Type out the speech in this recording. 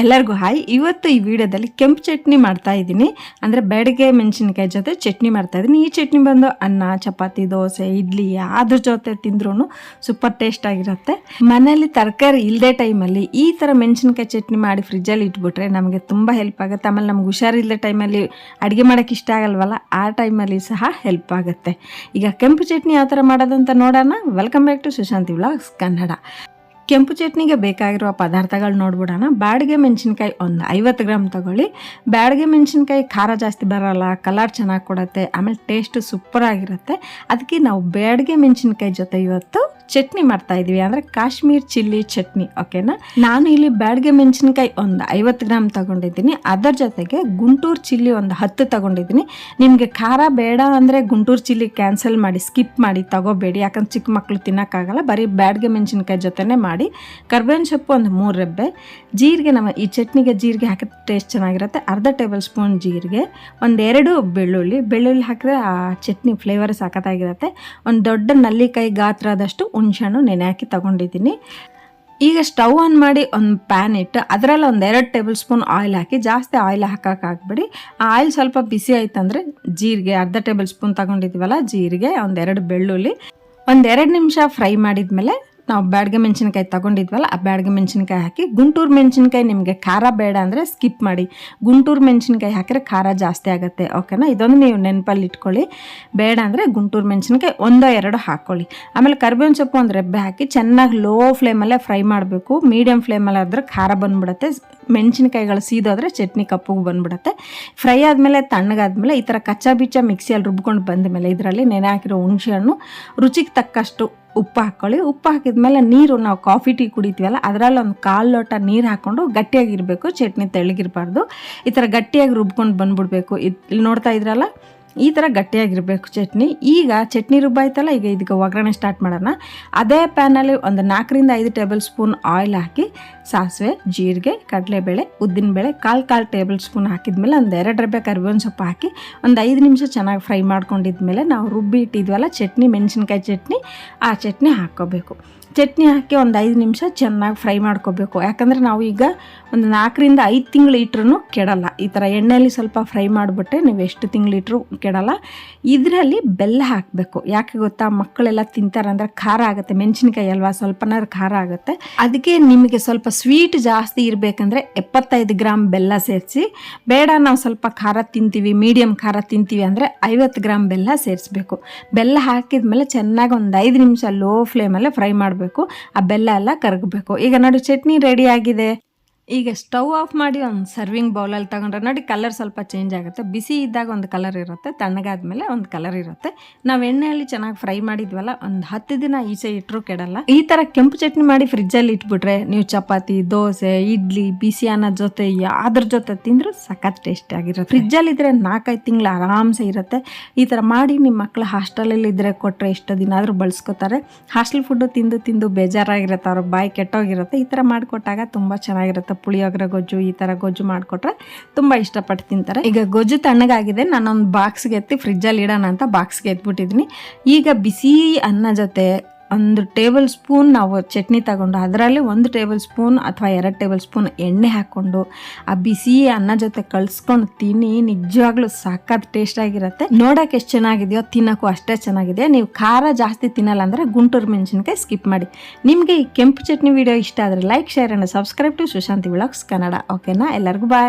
ಎಲ್ಲರಿಗೂ ಹಾಯ್. ಇವತ್ತು ಈ ವಿಡಿಯೋದಲ್ಲಿ ಕೆಂಪು ಚಟ್ನಿ ಮಾಡ್ತಾ ಇದ್ದೀನಿ. ಅಂದರೆ ಬೆಳಗ್ಗೆ ಮೆಣಸಿನ್ಕಾಯಿ ಜೊತೆ ಚಟ್ನಿ ಮಾಡ್ತಾ ಇದ್ದೀನಿ. ಈ ಚಟ್ನಿ ಬಂದು ಅನ್ನ, ಚಪಾತಿ, ದೋಸೆ, ಇಡ್ಲಿ ಅದ್ರ ಜೊತೆ ತಿಂದ್ರೂ ಸೂಪರ್ ಟೇಸ್ಟ್ ಆಗಿರುತ್ತೆ. ಮನೆಯಲ್ಲಿ ತರಕಾರಿ ಇಲ್ಲದೆ ಟೈಮಲ್ಲಿ ಈ ಥರ ಮೆಣಸಿನ್ಕಾಯಿ ಚಟ್ನಿ ಮಾಡಿ ಫ್ರಿಜ್ಜಲ್ಲಿ ಇಟ್ಬಿಟ್ರೆ ನಮಗೆ ತುಂಬ ಹೆಲ್ಪ್ ಆಗುತ್ತೆ. ಆಮೇಲೆ ನಮ್ಗೆ ಹುಷಾರಿಲ್ಲದೆ ಟೈಮಲ್ಲಿ ಅಡುಗೆ ಮಾಡೋಕ್ಕೆ ಇಷ್ಟ ಆಗಲ್ವಲ್ಲ, ಆ ಟೈಮಲ್ಲಿ ಸಹ ಹೆಲ್ಪ್ ಆಗುತ್ತೆ. ಈಗ ಕೆಂಪು ಚಟ್ನಿ ಯಾವ ಥರ ಮಾಡೋದು ಅಂತ ನೋಡೋಣ. Welcome back to Sushanti vlogs Kannada ಕೆಂಪು ಚಟ್ನಿಗೆ ಬೇಕಾಗಿರುವ ಪದಾರ್ಥಗಳು ನೋಡ್ಬಿಡೋಣ. ಬ್ಯಾಡಿಗೆ ಮೆಣಸಿನ್ಕಾಯಿ ಒಂದು ಐವತ್ತು ಗ್ರಾಮ್ ತಗೊಳ್ಳಿ. ಬ್ಯಾಡಿಗೆ ಮೆಣಸಿನ್ಕಾಯಿ ಖಾರ ಜಾಸ್ತಿ ಬರೋಲ್ಲ, ಕಲರ್ ಚೆನ್ನಾಗಿ ಕೊಡುತ್ತೆ, ಆಮೇಲೆ ಟೇಸ್ಟ್ ಸೂಪರ್ ಆಗಿರುತ್ತೆ. ಅದಕ್ಕೆ ನಾವು ಬ್ಯಾಡಿಗೆ ಮೆಣಸಿನ್ಕಾಯಿ ಜೊತೆ ಇವತ್ತು ಚಟ್ನಿ ಮಾಡ್ತಾ ಇದೀವಿ. ಅಂದರೆ ಕಾಶ್ಮೀರ್ ಚಿಲ್ಲಿ ಚಟ್ನಿ, ಓಕೆನಾ? ನಾನು ಇಲ್ಲಿ ಬ್ಯಾಡಿಗೆ ಮೆಣಸಿನ್ಕಾಯಿ ಒಂದು ಐವತ್ತು ಗ್ರಾಮ್ ತಗೊಂಡಿದ್ದೀನಿ. ಅದರ ಜೊತೆಗೆ ಗುಂಟೂರು ಚಿಲ್ಲಿ ಒಂದು ಹತ್ತು ತಗೊಂಡಿದ್ದೀನಿ. ನಿಮಗೆ ಖಾರ ಬೇಡ ಅಂದರೆ ಗುಂಟೂರು ಚಿಲ್ಲಿ ಕ್ಯಾನ್ಸಲ್ ಮಾಡಿ, ಸ್ಕಿಪ್ ಮಾಡಿ ತಗೋಬೇಡಿ. ಯಾಕಂದ್ರೆ ಚಿಕ್ಕ ಮಕ್ಕಳು ತಿನ್ನೋಕ್ಕಾಗಲ್ಲ, ಬರೀ ಬ್ಯಾಡ್ಗೆ ಮೆಣಸಿನ್ಕಾಯಿ ಜೊತೆನೇ ಮಾಡಿ. ಕರ್ಬೇವಿನ ಸೊಪ್ಪು ಒಂದು ಮೂರು ರೆಬ್ಬೆ, ಜೀರಿಗೆ ನಮ್ಮ ಈ ಚಟ್ನಿಗೆ ಜೀರಿಗೆ ಹಾಕಿದ್ರೆ ಟೇಸ್ಟ್ ಚೆನ್ನಾಗಿರುತ್ತೆ. ಅರ್ಧ ಟೇಬಲ್ ಸ್ಪೂನ್ ಜೀರಿಗೆ ಒಂದೆರಡು ಬೆಳ್ಳುಳ್ಳಿ. ಬೆಳ್ಳುಳ್ಳಿ ಹಾಕಿದ್ರೆ ಆ ಚಟ್ನಿ ಫ್ಲೇವರ್ ಸಾಕತ್ತಾಗಿರುತ್ತೆ ಒಂದು ದೊಡ್ಡ ನಲ್ಲಿಕಾಯಿ ಗಾತ್ರದಷ್ಟು ಹುಣ್ಸಣ್ಣು ನೆನೆ ಹಾಕಿ ತಗೊಂಡಿದ್ದೀನಿ. ಈಗ ಸ್ಟವ್ ಆನ್ ಮಾಡಿ ಒಂದು ಪ್ಯಾನ್ ಇಟ್ಟು ಅದರಲ್ಲಿ ಒಂದು ಎರಡು ಟೇಬಲ್ ಸ್ಪೂನ್ ಆಯಿಲ್ ಹಾಕಿ, ಜಾಸ್ತಿ ಆಯಿಲ್ ಹಾಕೋಕ್ಕಾಗ್ಬೇಡಿ ಆ ಆಯಿಲ್ ಸ್ವಲ್ಪ ಬಿಸಿ ಆಯ್ತಂದರೆ ಜೀರಿಗೆ, ಅರ್ಧ ಟೇಬಲ್ ಸ್ಪೂನ್ ತಗೊಂಡಿದ್ದೀವಲ್ಲ ಜೀರಿಗೆ ಒಂದೆರಡು ಬೆಳ್ಳುಳ್ಳಿ ಒಂದೆರಡು ನಿಮಿಷ ಫ್ರೈ ಮಾಡಿದ್ಮೇಲೆ ನಾವು ಬ್ಯಾಡ್ಗೆ ಮೆಣಸಿನ್ಕಾಯಿ ತಗೊಂಡಿದ್ವಲ್ಲ, ಆ ಬ್ಯಾಡ್ಗೆ ಮೆಣಸಿನ್ಕಾಯಿ ಹಾಕಿ, ಗುಂಟೂರು ಮೆಣಸಿನ್ಕಾಯಿ ನಿಮಗೆ ಖಾರ ಬೇಡ ಅಂದರೆ ಸ್ಕಿಪ್ ಮಾಡಿ. ಗುಂಟೂರು ಮೆಣಸಿನ್ಕಾಯಿ ಹಾಕಿದ್ರೆ ಖಾರ ಜಾಸ್ತಿ ಆಗುತ್ತೆ ಓಕೆನಾ ಇದೊಂದು ನೀವು ನೆನಪಲ್ಲಿ ಇಟ್ಕೊಳ್ಳಿ. ಬೇಡ ಅಂದರೆ ಗುಂಟೂರು ಮೆಣಸಿನ್ಕಾಯಿ ಒಂದೋ ಎರಡೋ ಹಾಕ್ಕೊಳ್ಳಿ ಆಮೇಲೆ ಕರಿಬೇವಿನ ಸೊಪ್ಪು ಒಂದು ರೆಬ್ಬೆ ಹಾಕಿ, ಚೆನ್ನಾಗಿ ಲೋ ಫ್ಲೇಮಲ್ಲೇ ಫ್ರೈ ಮಾಡಬೇಕು. ಮೀಡಿಯಮ್ ಫ್ಲೇಮಲ್ಲಿ ಆದರೆ ಖಾರ ಬಂದ್ಬಿಡುತ್ತೆ. ಮೆಣಸಿನ್ಕಾಯಿಗಳು ಸೀದೋದ್ರೆ ಚಟ್ನಿ ಕಪ್ಪಗೆ ಬಂದ್ಬಿಡುತ್ತೆ. ಫ್ರೈ ಆದಮೇಲೆ, ತಣ್ಣಗಾದ್ಮೇಲೆ ಈ ಥರ ಕಚ್ಚಾ ಬಿಚ್ಚ ಮಿಕ್ಸಿಯಲ್ಲಿ ರುಬ್ಕೊಂಡು ಬಂದ ಮೇಲೆ ಇದರಲ್ಲಿ ನೆನೆ ಹಾಕಿರೋ ಹುಣಸೆ ಹಣ್ಣು, ರುಚಿಗೆ ತಕ್ಕಷ್ಟು ಉಪ್ಪು ಹಾಕ್ಕೊಳ್ಳಿ ಉಪ್ಪು ಹಾಕಿದ್ಮೇಲೆ ನೀರು ನಾವು ಕಾಫಿ, ಟೀ ಕುಡಿತೀವಲ್ಲ, ಅದರಲ್ಲಿ ಒಂದು ಕಾಲು ಲೋಟ ನೀರು ಹಾಕ್ಕೊಂಡು ಗಟ್ಟಿಯಾಗಿರಬೇಕು, ಚಟ್ನಿ ತೆಳ್ಳಗಿರಬಾರ್ದು ಈ ಥರ ಗಟ್ಟಿಯಾಗಿ ರುಬ್ಕೊಂಡು ಬಂದ್ಬಿಡ್ಬೇಕು. ಇಲ್ಲಿ ನೋಡ್ತಾ ಇದ್ರಲ್ಲ? ಈ ಥರ ಗಟ್ಟಿಯಾಗಿರಬೇಕು ಚಟ್ನಿ. ಈಗ ಚಟ್ನಿ ರುಬ್ಬಾಯ್ತಲ್ಲ ಈಗ ಇದಕ್ಕೆ ಒಗ್ಗರಣೆ ಸ್ಟಾರ್ಟ್ ಮಾಡೋಣ. ಅದೇ ಪ್ಯಾನಲ್ಲಿ ಒಂದು ನಾಲ್ಕರಿಂದ ಐದು ಟೇಬಲ್ ಸ್ಪೂನ್ ಆಯಿಲ್ ಹಾಕಿ, ಸಾಸಿವೆ, ಜೀರಿಗೆ, ಕಡಲೆಬೇಳೆ ಉದ್ದಿನಬೇಳೆ ಕಾಲು ಕಾಲು ಟೇಬಲ್ ಸ್ಪೂನ್ ಹಾಕಿದ್ಮೇಲೆ ಒಂದು ಎರಡು ರಬ್ಬೆ ಕರಿಬೇವಿನ ಸೊಪ್ಪು ಹಾಕಿ, ಒಂದು ಐದು ನಿಮಿಷ ಚೆನ್ನಾಗಿ ಫ್ರೈ ಮಾಡ್ಕೊಂಡಿದ್ಮೇಲೆ ನಾವು ರುಬ್ಬಿ ಇಟ್ಟಿದ್ವಲ್ಲ ಚಟ್ನಿ, ಮೆಣಸಿನ್ಕಾಯಿ ಚಟ್ನಿ, ಆ ಚಟ್ನಿ ಹಾಕ್ಕೋಬೇಕು. ಚಟ್ನಿ ಹಾಕಿ ಒಂದು ಐದು ನಿಮಿಷ ಚೆನ್ನಾಗಿ ಫ್ರೈ ಮಾಡ್ಕೋಬೇಕು. ಯಾಕಂದರೆ ನಾವು ಈಗ ಒಂದು ನಾಲ್ಕರಿಂದ ಐದು ತಿಂಗಳು ಇಟ್ರೂ ಕೆಡಲ್ಲ. ಈ ಥರ ಎಣ್ಣೆಯಲ್ಲಿ ಸ್ವಲ್ಪ ಫ್ರೈ ಮಾಡಿಬಿಟ್ರೆ ನೀವು ಎಷ್ಟು ತಿಂಗಳು ಇಟ್ಟರು ಕೆಡಲ್ಲ. ಇದರಲ್ಲಿ ಬೆಲ್ಲ ಹಾಕಬೇಕು. ಯಾಕೆ ಗೊತ್ತಾ? ಮಕ್ಕಳೆಲ್ಲ ತಿಂತಾರೆ ಅಂದರೆ ಖಾರ ಆಗುತ್ತೆ. ಮೆಣಸಿನ್ಕಾಯಿ ಅಲ್ವಾ? ಸ್ವಲ್ಪನಾದ್ರು ಖಾರ ಆಗುತ್ತೆ. ಅದಕ್ಕೆ ನಿಮಗೆ ಸ್ವಲ್ಪ ಸ್ವೀಟ್ ಜಾಸ್ತಿ ಇರಬೇಕಂದ್ರೆ ಎಪ್ಪತ್ತೈದು ಗ್ರಾಮ್ ಬೆಲ್ಲ ಸೇರಿಸಿ. ಬೇಡ, ನಾವು ಸ್ವಲ್ಪ ಖಾರ ತಿಂತೀವಿ ಮೀಡಿಯಮ್ ಖಾರ ತಿಂತೀವಿ ಅಂದರೆ ಐವತ್ತು ಗ್ರಾಮ್ ಬೆಲ್ಲ ಸೇರಿಸ್ಬೇಕು. ಬೆಲ್ಲ ಹಾಕಿದ ಮೇಲೆ ಚೆನ್ನಾಗಿ ಒಂದು ಐದು ನಿಮಿಷ ಲೋ ಫ್ಲೇಮಲ್ಲೇ ಫ್ರೈ ಮಾಡಬೇಕು. ಆ ಬೆಲ್ಲ ಎಲ್ಲ ಕರಗಬೇಕು. ಈಗ ನೋಡಿ ಚಟ್ನಿ ರೆಡಿ ಆಗಿದೆ. ಈಗ ಸ್ಟವ್ ಆಫ್ ಮಾಡಿ ಒಂದು ಸರ್ವಿಂಗ್ ಬೌಲಲ್ಲಿ ತಗೊಂಡ್ರೆ ನೋಡಿ ಕಲರ್ ಸ್ವಲ್ಪ ಚೇಂಜ್ ಆಗುತ್ತೆ. ಬಿಸಿ ಇದ್ದಾಗ ಒಂದು ಕಲರ್ ಇರುತ್ತೆ ತಣ್ಣಗಾದ ಮೇಲೆ ಒಂದು ಕಲರ್ ಇರುತ್ತೆ. ನಾವು ಎಣ್ಣೆಯಲ್ಲಿ ಚೆನ್ನಾಗಿ ಫ್ರೈ ಮಾಡಿದ್ವಲ್ಲ, ಒಂದು ಹತ್ತು ದಿನ ಈಚೆ ಇಟ್ಟರು ಕೆಡಲ್ಲ. ಈ ಥರ ಕೆಂಪು ಚಟ್ನಿ ಮಾಡಿ ಫ್ರಿಜ್ಜಲ್ಲಿ ಇಟ್ಬಿಟ್ರೆ ನೀವು ಚಪಾತಿ, ದೋಸೆ, ಇಡ್ಲಿ, ಬಿಸಿ ಅನ್ನೋ ಜೊತೆ ಯಾವ್ದ್ರ ಜೊತೆ ತಿಂದರೂ ಸಖತ್ ಟೇಸ್ಟ್ ಆಗಿರುತ್ತೆ. ಫ್ರಿಜ್ಜಲ್ಲಿ ಇದ್ರೆ ನಾಲ್ಕೈದು ತಿಂಗಳು ಆರಾಮ್ಸೆ ಇರುತ್ತೆ. ಈ ಥರ ಮಾಡಿ ನಿಮ್ಮ ಮಕ್ಕಳು ಹಾಸ್ಟೆಲಲ್ಲಿ ಇದ್ರೆ ಕೊಟ್ಟರೆ ಎಷ್ಟು ದಿನ ಆದರೂ ಬಳಸ್ಕೋತಾರೆ. ಹಾಸ್ಟೆಲ್ ಫುಡ್ಡು ತಿಂದು ತಿಂದು ಬೇಜಾರಾಗಿರುತ್ತೆ, ಅವ್ರ ಬಾಯಿ ಕೆಟ್ಟೋಗಿರುತ್ತೆ. ಈ ಥರ ಮಾಡಿಕೊಟ್ಟಾಗ ತುಂಬ ಚೆನ್ನಾಗಿರುತ್ತೆ. ಪುಳಿಯೋಗರೆ ಗೊಜ್ಜು ಈ ಥರ ಗೊಜ್ಜು ಮಾಡಿಕೊಟ್ರೆ ತುಂಬ ಇಷ್ಟಪಟ್ಟು ತಿಂತಾರೆ. ಈಗ ಗೊಜ್ಜು ತಣ್ಣಗಾಗಿದೆ, ನಾನೊಂದು ಬಾಕ್ಸ್ಗೆ ಎತ್ತಿ ಫ್ರಿಜ್ಜಲ್ಲಿ ಇಡೋಣ ಅಂತ ಬಾಕ್ಸ್ಗೆ ಎತ್ಬಿಟ್ಟಿದ್ದೀನಿ. ಈಗ ಬಿಸಿ ಅನ್ನ ಜೊತೆ ಒಂದು ಟೇಬಲ್ ಸ್ಪೂನ್ ನಾವು ಚಟ್ನಿ ತಗೊಂಡು ಅದರಲ್ಲಿ ಒಂದು ಟೇಬಲ್ ಸ್ಪೂನ್ ಅಥವಾ ಎರಡು ಟೇಬಲ್ ಸ್ಪೂನ್ ಎಣ್ಣೆ ಹಾಕ್ಕೊಂಡು ಆ ಬಿಸಿ ಅನ್ನ ಜೊತೆ ಕಳಿಸ್ಕೊಂಡು ತಿನ್ನಿ, ನಿಜವಾಗ್ಲೂ ಸಖತ್ ಟೇಸ್ಟ್ ಆಗಿರುತ್ತೆ. ನೋಡೋಕೆ ಎಷ್ಟು ಚೆನ್ನಾಗಿದೆಯೋ ತಿನ್ನೋಕ್ಕೂ ಅಷ್ಟೇ ಚೆನ್ನಾಗಿದೆ. ನೀವು ಖಾರ ಜಾಸ್ತಿ ತಿನ್ನಲ್ಲ ಅಂದರೆ ಗುಂಟೂರು ಮೆಣಸಿನ್ಕಾಯಿ ಸ್ಕಿಪ್ ಮಾಡಿ. ನಿಮಗೆ ಈ ಕೆಂಪು ಚಟ್ನಿ ವಿಡಿಯೋ ಇಷ್ಟ ಆದರೆ like share and subscribe to Sushanti vlogs Kannada ಓಕೆನಾ ಎಲ್ಲರಿಗೂ ಬಾಯ್